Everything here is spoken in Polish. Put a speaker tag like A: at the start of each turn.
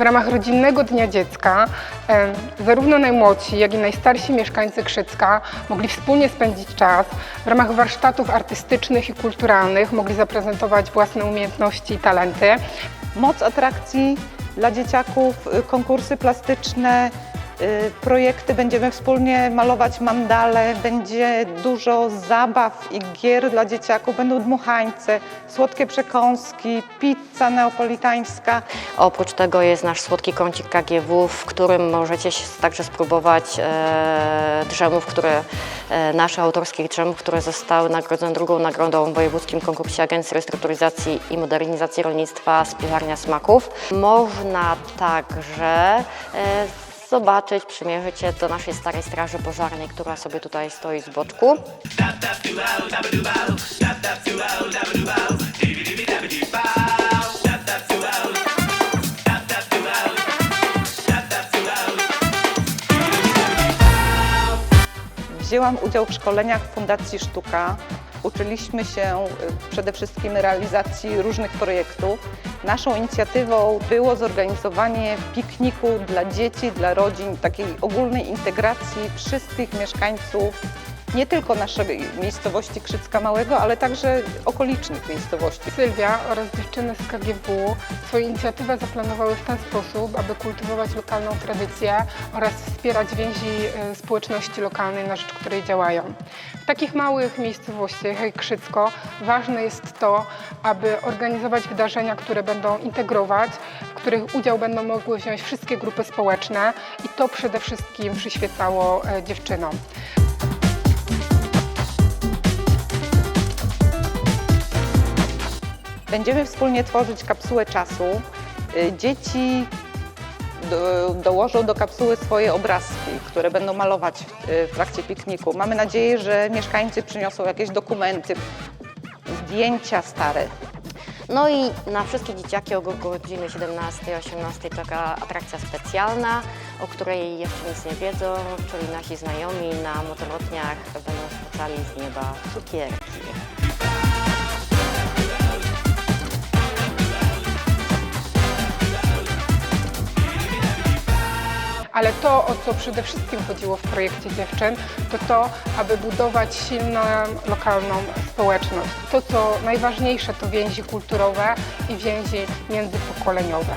A: W ramach Rodzinnego Dnia Dziecka zarówno najmłodsi, jak i najstarsi mieszkańcy Krzycka mogli wspólnie spędzić czas. W ramach warsztatów artystycznych i kulturalnych mogli zaprezentować własne umiejętności i talenty.
B: moc atrakcji dla dzieciaków, y, konkursy plastyczne, projekty. Będziemy wspólnie malować mandale, będzie dużo zabaw i gier dla dzieciaków, będą dmuchańce, słodkie przekąski, pizza neapolitańska.
C: Oprócz tego jest nasz słodki kącik KGW, w którym możecie także spróbować e, drzemów, które, e, naszych autorskich drzemów, które zostały nagrodzone drugą nagrodą w wojewódzkim konkursie Agencji Restrukturyzacji i Modernizacji Rolnictwa Spiwarnia Smaków. Można także e, zobaczyć, przymierzyć się do naszej starej straży pożarnej, która sobie tutaj stoi z boczku.
B: Wzięłam udział w szkoleniach Fundacji Sztuka. Uczyliśmy się y, przede wszystkim realizacji różnych projektów. Naszą inicjatywą było zorganizowanie pikniku dla dzieci, dla rodzin, takiej ogólnej integracji wszystkich mieszkańców nie tylko naszej miejscowości Krzycka Małego, ale także okolicznych miejscowości.
A: Sylwia oraz dziewczyny z KGW swoją inicjatywę zaplanowały w ten sposób, aby kultywować lokalną tradycję oraz wspierać więzi e, społeczności lokalnej, na rzecz której działają. W takich małych miejscowościach jak Krzycko ważne jest to, aby organizować wydarzenia, które będą integrować, w których udział będą mogły wziąć wszystkie grupy społeczne i to przede wszystkim przyświecało e, dziewczynom.
B: Będziemy wspólnie tworzyć kapsułę czasu. Y, Dzieci do, dołożą do kapsuły swoje obrazki, które będą malować y, w trakcie pikniku. Mamy nadzieję, że mieszkańcy przyniosą jakieś dokumenty, zdjęcia stare.
C: No i na wszystkie dzieciaki o godzinie 17-18 czeka atrakcja specjalna, o której jeszcze nic nie wiedzą, czyli nasi znajomi na motorotniach będą spuszczali z nieba cukierki.
A: Ale to, o co przede wszystkim chodziło w projekcie dziewczyn, to to, aby budować silną lokalną społeczność. To, co najważniejsze, to więzi kulturowe i więzi międzypokoleniowe.